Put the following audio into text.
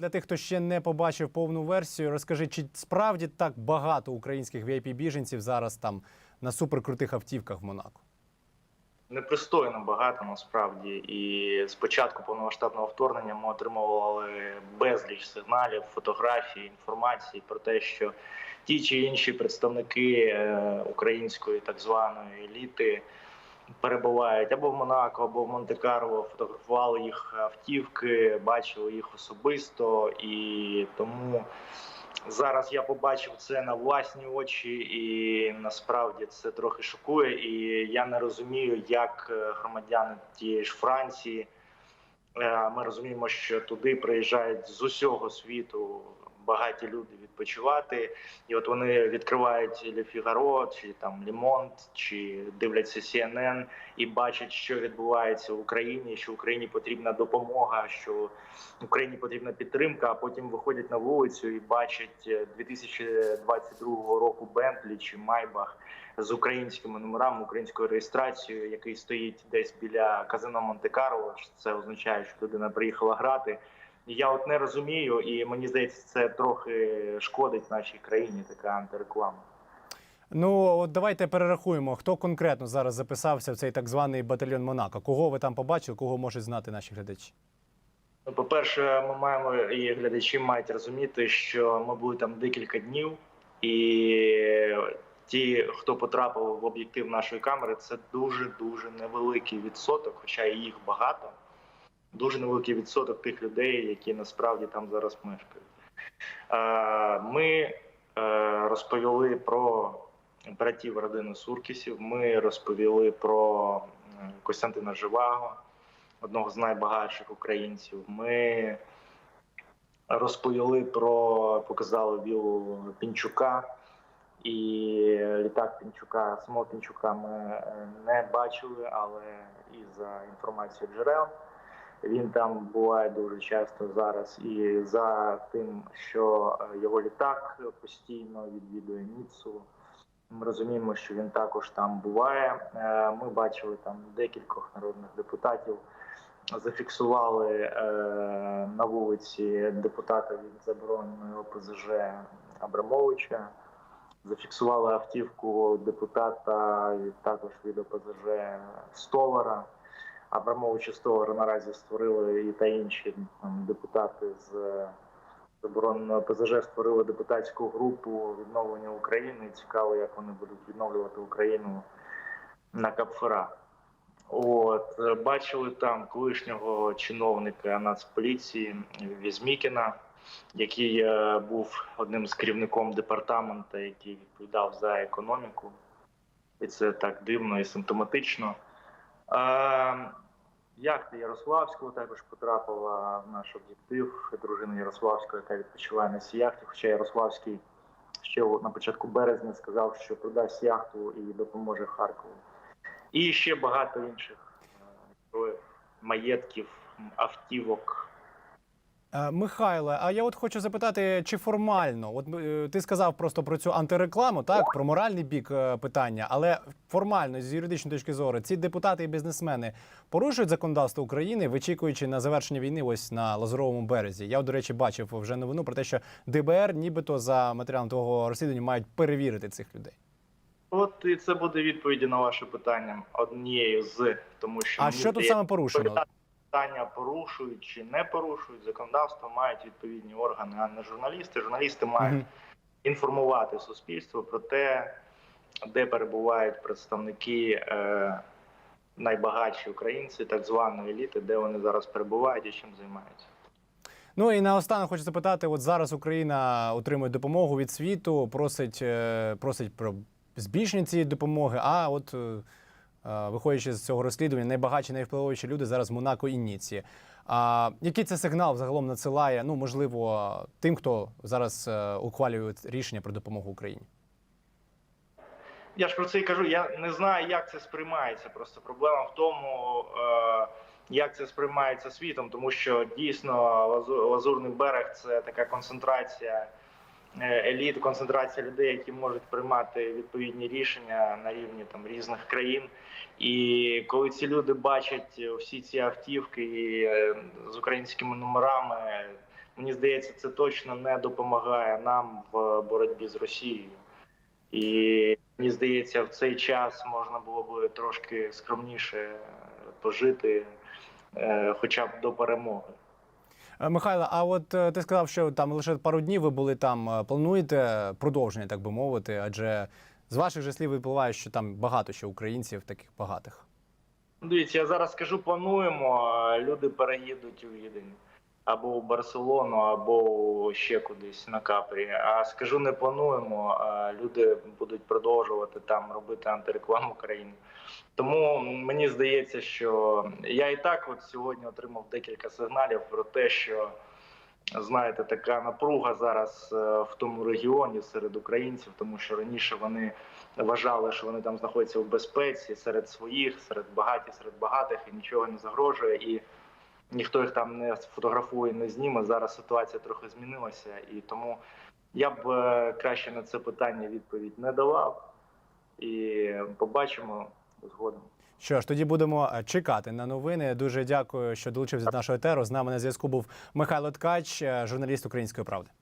Для тих, хто ще не побачив повну версію, розкажи, чи справді так багато українських vip біженців зараз там на суперкрутих автівках в Монако? Непристойно багато насправді. І з початку повномасштабного вторгнення ми отримували безліч сигналів, фотографій, інформації про те, що ті чи інші представники е, української так званої еліти перебувають або в Монако, або в Монте-Карло, фотографували їх автівки, бачили їх особисто, і тому зараз я побачив це на власні очі, і насправді це трохи шокує. І я не розумію, як е, громадяни тієї ж Франції. е, Ми розуміємо, що туди приїжджають з усього світу багаті люди відпочивати, і от вони відкривають Ле Фігаро, чи там Лімонт, чи дивляться CNN і бачать, що відбувається в Україні, що Україні потрібна допомога, що Україні потрібна підтримка. А потім виходять на вулицю і бачать е, 2022 року Бентлі чи Майбах з українськими номерами, українською реєстрацією, який стоїть десь біля казино Монте-Карло. Це означає, що людина приїхала грати. І Я от не розумію, і мені здається, це трохи шкодить нашій країні. Така антиреклама. Ну от давайте перерахуємо, хто конкретно зараз записався в цей так званий батальйон Монако. Кого ви там побачили, кого можуть знати наші глядачі? Ну, по-перше, ми маємо і глядачі мають розуміти, що ми були там декілька днів, і ті, хто потрапив в об'єктив нашої камери, це дуже дуже невеликий відсоток, хоча і їх багато. Дуже невеликий відсоток тих людей, які насправді там зараз мешкають. Е, Ми е, розповіли про братів родини Суркісів. Ми розповіли про е, Костянтина Живаго одного з найбагатших українців. Ми розповіли про показали вілу Пінчука і літак Пінчука. Самого Пінчука ми не бачили, але і за інформацією джерел. Він там буває дуже часто зараз, і за тим, що е, його літак постійно відвідує Ніццу. Ми розуміємо, що він також там буває. Е, Ми бачили там декількох народних депутатів зафіксували е, на вулиці депутата від забороненої ОПЗЖ Абрамовича. Зафіксували автівку депутата також від ОПЗЖ Столара. Абрамович і Столар наразі створили і та інші там, депутати з забороненої ОПЗЖ створили депутатську групу відновлення України. Цікаво, як вони будуть відновлювати Україну на Капфера. От бачили там колишнього чиновника Нацполіції Візмікіна, який е, був одним з керівником департаменту, який відповідав за економіку, і це так дивно і симптоматично. Е, Яхта Ярославського також потрапила в наш об'єктив. Дружина Ярославського, яка відпочиває на цій яхті. Хоча Ярославський ще на початку березня сказав, що продасть яхту і допоможе Харкову. І ще багато інших е, маєтків, автівок. Е, Михайле, а я от хочу запитати, чи формально, от е, ти сказав просто про цю антирекламу, так про моральний бік е, питання, але формально з юридичної точки зору, ці депутати і бізнесмени порушують законодавство України, вичікуючи на завершення війни, ось на Лазуровому березі. Я, до речі, бачив вже новину про те, що ДБР, нібито за матеріалом того розслідування, мають перевірити цих людей. От і це буде відповіді на ваше питання однією з тому, що А що тут саме порушено? Питання порушують чи не порушують законодавство, мають відповідні органи, а не журналісти. Журналісти мають інформувати суспільство про те, де перебувають представники е, найбагатші українці, так званої еліти, де вони зараз перебувають і чим займаються. Ну і наостанок хочу запитати: от зараз Україна отримує допомогу від світу, просить, е, просить про збільшення цієї допомоги. А от е, виходячи з цього розслідування, найбагатші, найвпливовіші люди зараз в Монако і Ніці. А який це сигнал загалом надсилає? Ну можливо, тим, хто зараз е, ухвалює рішення про допомогу Україні? Я ж про це і кажу. Я не знаю, як це сприймається. Просто проблема в тому, е, як це сприймається світом, тому що дійсно Лазу- лазурний берег це така концентрація е, еліт, концентрація людей, які можуть приймати відповідні рішення на рівні там різних країн. І коли ці люди бачать всі ці автівки е, з українськими номерами, мені здається, це точно не допомагає нам в боротьбі з Росією. І мені здається, в цей час можна було б трошки скромніше е, пожити, е, хоча б до перемоги. Е, Михайло, а от е, ти сказав, що там лише пару днів ви були там. Е, Плануєте продовження, так би мовити? Адже з ваших же слів випливає, що там багато ще українців, таких багатих. Дивіться, я зараз скажу, плануємо. а Люди переїдуть у Відень або у Барселону, або ще кудись на Капрі. А скажу, не плануємо. Люди будуть продовжувати там робити антирекламу країни. Тому мені здається, що я і так от сьогодні отримав декілька сигналів про те, що знаєте, така напруга зараз е, в тому регіоні серед українців, тому що раніше вони вважали, що вони там знаходяться в безпеці серед своїх, серед багаті, серед багатих, і нічого не загрожує, і ніхто їх там не сфотографує, не зніме. Зараз ситуація трохи змінилася, і тому я б е, краще на це питання відповідь не давав. І побачимо згодом. Що ж, тоді будемо е, чекати на новини. Дуже дякую, що долучився до нашого етеру. З нами на зв'язку був Михайло Ткач, е, журналіст Української правди.